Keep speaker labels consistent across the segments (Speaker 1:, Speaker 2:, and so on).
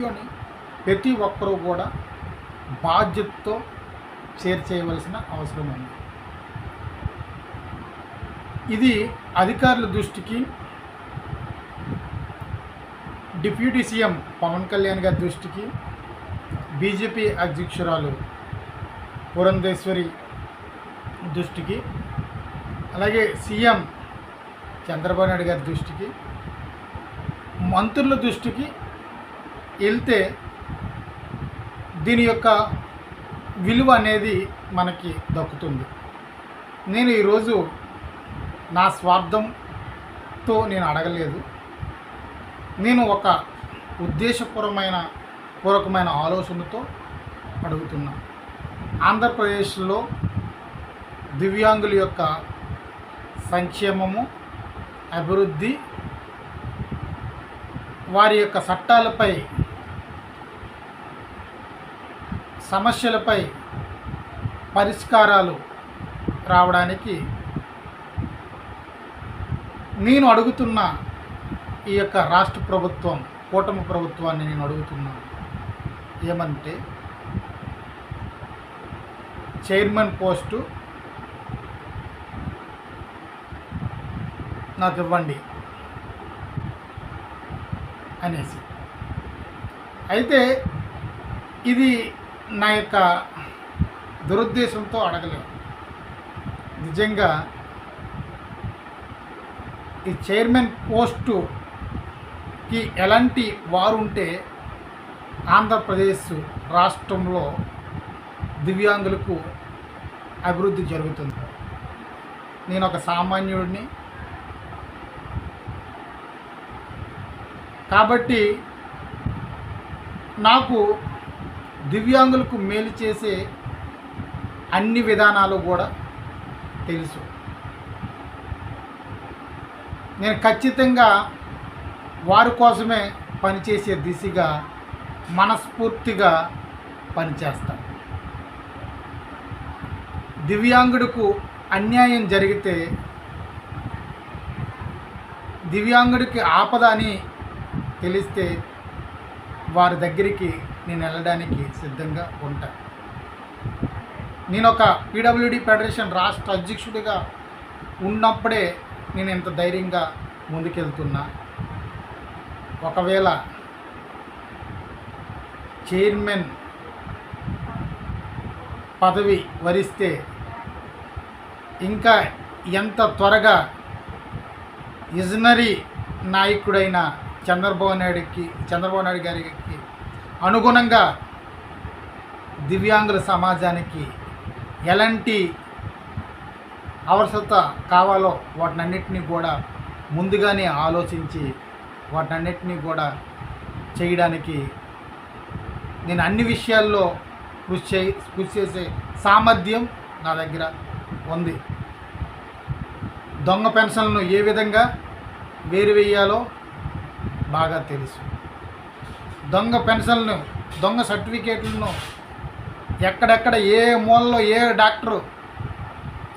Speaker 1: వీడియోని ప్రతి ఒక్కరూ కూడా బాధ్యతతో షేర్ చేయవలసిన అవసరం ఉంది. ఇది అధికారుల దృష్టికి డిప్యూటీ సీఎం పవన్ కళ్యాణ్ గారి దృష్టికి బీజేపీ అధ్యక్షురాలు పురంధేశ్వరి దృష్టికి అలాగే సీఎం చంద్రబాబు నాయుడు గారి దృష్టికి మంత్రుల దృష్టికి వెళ్తే దీని యొక్క విలువ అనేది మనకి దక్కుతుంది. నేను ఈరోజు నా స్వార్థంతో నేను అడగలేదు. నేను ఒక ఉద్దేశపూర్వమైన పూర్వకమైన ఆలోచనతో అడుగుతున్నా. ఆంధ్రప్రదేశ్లో దివ్యాంగుల యొక్క సంక్షేమము అభివృద్ధి వారి యొక్క చట్టాలపై సమస్యలపై పరిష్కారాలు రావడానికి నేను అడుగుతున్న ఈ యొక్క రాష్ట్ర ప్రభుత్వం కూటమి ప్రభుత్వాన్ని నేను అడుగుతున్నాను. ఏమంటే చైర్మన్ పోస్టు నాకు ఇవ్వండి అనేసి. అయితే ఇది నా యొక్క దురుద్దేశంతో అడగలేదు నిజంగా ఈ చైర్మన్ పోస్టుకి ఎలాంటి వారు ఉంటే ఆంధ్రప్రదేశ్ రాష్ట్రంలో దివ్యాంగులకు అభివృద్ధి జరుగుతుంది. నేను ఒక సామాన్యుడిని. కాబట్టి నాకు దివ్యాంగులకు మేలు చేసే అన్ని విధానాలు కూడా తెలుసు. నేను ఖచ్చితంగా వారి కోసమే పనిచేసే దిశగా మనస్ఫూర్తిగా పనిచేస్తాను. దివ్యాంగుడికు అన్యాయం జరిగితే దివ్యాంగుడికి ఆపద అని తెలిస్తే వారి దగ్గరికి నేను వెళ్ళడానికి సిద్ధంగా ఉంటాను నేను ఒక పీడబ్ల్యూడి ఫెడరేషన్ రాష్ట్ర అధ్యక్షుడిగా ఉన్నప్పుడే నేను ఇంత ధైర్యంగా ముందుకెళ్తున్నా. ఒకవేళ చైర్మన్ పదవి వరిస్తే ఇంకా ఎంత త్వరగా విజనరీ నాయకుడైన చంద్రబాబు నాయుడికి చంద్రబాబు నాయుడు గారికి అనుగుణంగా దివ్యాంగుల సమాజానికి ఎలాంటి అవసరత కావాలో వాటినన్నిటినీ కూడా ముందుగానే ఆలోచించి వాటినన్నిటినీ కూడా చేయడానికి నేను అన్ని విషయాల్లో కృషి చే కృషి చేసే సామర్థ్యం నా దగ్గర ఉంది. దొంగ పెన్షన్లను ఏ విధంగా వేరు వేయాలో బాగా తెలుసు. దొంగ పెన్షన్లు దొంగ సర్టిఫికేట్లను ఎక్కడెక్కడ ఏ మూలలో ఏ డాక్టరు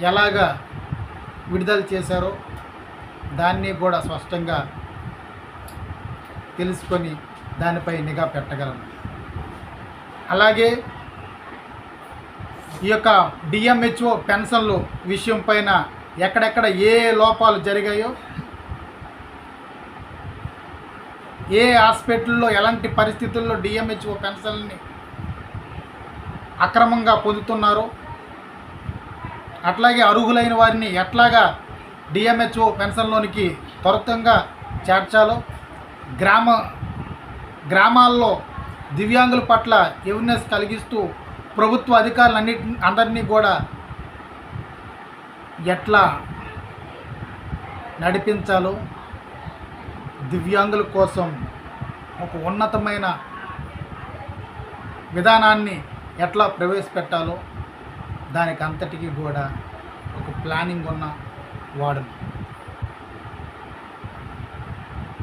Speaker 1: ఎలాగా విడుదల చేశారో దాన్ని కూడా స్పష్టంగా తెలుసుకొని దానిపై నిఘా పెట్టగలను అలాగే ఈ యొక్క డిఎంహెచ్ఓ పెన్షన్లు విషయం పైన ఎక్కడెక్కడ ఏ లోపాలు జరిగాయో ఏ హాస్పిటల్లో ఎలాంటి పరిస్థితుల్లో డిఎంహెచ్ఓ పెన్షన్ని అక్రమంగా పొందుతున్నారో అట్లాగే అర్హులైన వారిని ఎట్లాగా డిఎంహెచ్ఓ పెన్షన్లోనికి త్వరితంగా చేర్చాలో గ్రామ గ్రామాల్లో దివ్యాంగుల పట్ల ఎవర్నెస్ కలిగిస్తూ ప్రభుత్వ అధికారులన్నిటి అందరినీ కూడా ఎట్లా నడిపించాలో దివ్యాంగుల కోసం ఒక ఉన్నతమైన విధానాన్ని ఎట్లా ప్రవేశపెట్టాలో దానికి అంతటికీ కూడా ఒక ప్లానింగ్ ఉన్న వాడు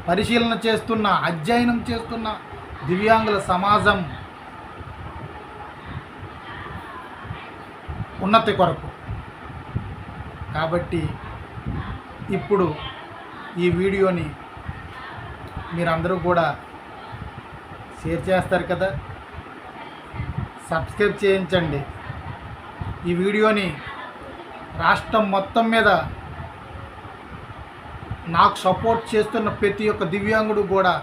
Speaker 1: పరిశీలన చేస్తున్న అధ్యయనం చేస్తున్న దివ్యాంగుల సమాజం ఉన్నతి కొరకు. కాబట్టి ఇప్పుడు ఈ వీడియోని మీరందరూ కూడా షేర్ చేస్తారు కదా. సబ్స్క్రైబ్ చేయించండి. ఈ వీడియోని రాష్ట్రం మొత్తం మీద నాకు సపోర్ట్ చేస్తున్న ప్రతి ఒక్క దివ్యాంగుడు కూడా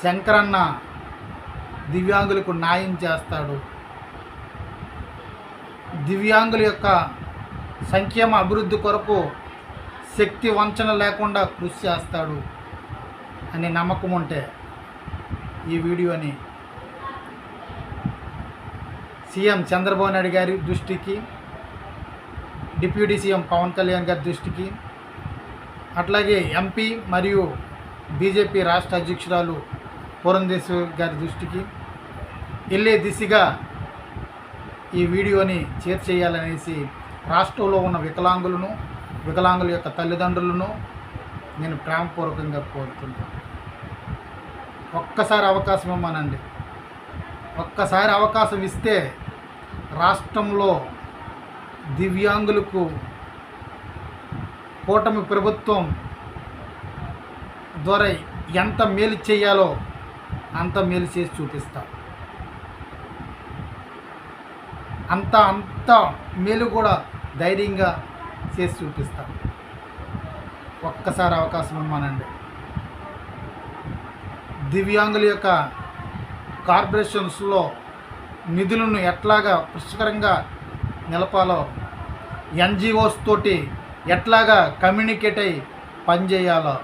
Speaker 1: శంకరన్న దివ్యాంగులకు న్యాయం చేస్తాడు. దివ్యాంగుల యొక్క సంక్షేమ అభివృద్ధి కొరకు శక్తి వంచన లేకుండా కృషి చేస్తాడు అనే నమ్మకం ఉంటే ఈ వీడియోని సీఎం చంద్రబాబు నాయుడు గారి దృష్టికి డిప్యూటీ సీఎం పవన్ కళ్యాణ్ గారి దృష్టికి అట్లాగే ఎంపీ మరియు బీజేపీ రాష్ట్ర అధ్యక్షురాలు పురంధేశ్వరి గారి దృష్టికి వెళ్ళే దిశగా ఈ వీడియోని చేర్చేయాలనేసి రాష్ట్రంలో ఉన్న వికలాంగులను వికలాంగుల యొక్క తల్లిదండ్రులను నేను ప్రేమపూర్వకంగా కోరుతున్నాను. ఒక్కసారి అవకాశం ఇవ్వమనండి. ఒక్కసారి అవకాశం ఇస్తే రాష్ట్రంలో దివ్యాంగులకు కూటమి ప్రభుత్వం ద్వారా ఎంత మేలు చేయాలో అంత మేలు చేసి చూపిస్తాం. అంత అంత మేలు కూడా ధైర్యంగా చేసి చూపిస్తాం. ఒక్కసారి అవకాశం ఇవ్వమనండి. దివ్యాంగుల యొక్క కార్పొరేషన్స్లో నిధులను ఎట్లాగా పుష్కరంగా నిలపాలో ఎన్జిఓస్ తోటి ఎట్లాగా కమ్యూనికేట్ అయి పనిచేయాలో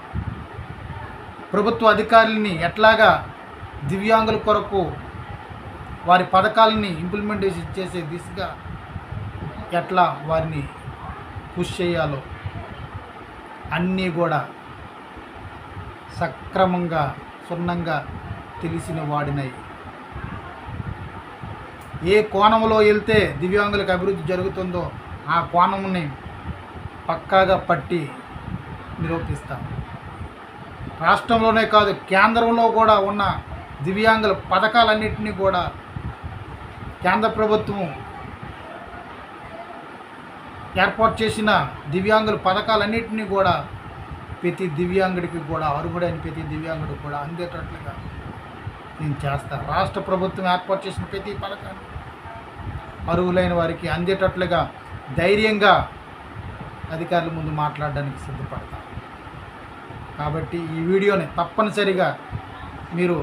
Speaker 1: ప్రభుత్వ అధికారులని ఎట్లాగా దివ్యాంగుల కొరకు వారి పథకాలని ఇంప్లిమెంటేషన్ చేసే దిశగా ఎట్లా వారిని పుష్ చేయాలో అన్నీ కూడా సక్రమంగా సున్నంగా తెలిసిన వాడినై. ఏ కోణంలో వెళ్తే దివ్యాంగులకు అభివృద్ధి జరుగుతుందో ఆ కోణంని పక్కాగా పట్టి నిరూపిస్తాం. రాష్ట్రంలోనే కాదు కేంద్రంలో కూడా ఉన్న దివ్యాంగుల పథకాలన్నింటినీ కూడా కేంద్ర ప్రభుత్వం ఏర్పాటు చేసిన దివ్యాంగుల పథకాలన్నింటినీ కూడా ప్రతి దివ్యాంగుడికి కూడా అర్హుడైన ప్రతి దివ్యాంగుడికి కూడా అందేటట్లుగా నేను చేస్తాను రాష్ట్ర ప్రభుత్వం ఏర్పాటు చేసిన ప్రతి పథకాన్ని అర్హులైన వారికి అందేటట్లుగా ధైర్యంగా అధికారుల ముందు మాట్లాడడానికి సిద్ధపడతాను కాబట్టి ఈ వీడియోని తప్పనిసరిగా మీరు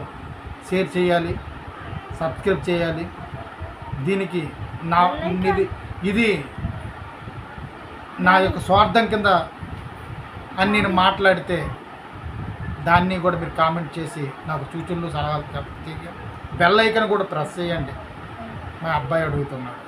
Speaker 1: షేర్ చేయాలి సబ్స్క్రైబ్ చేయాలి. దీనికి నా ఇది ఇది నా యొక్క స్వార్థం కింద అని నేను మాట్లాడితే దాన్ని కూడా మీరు కామెంట్ చేసి నాకు సూచనలు సలహాలు తెలియ బెల్ ఐకన్ కూడా ప్రెస్ చేయండి. మా అబ్బాయి అడుగుతున్నాడు.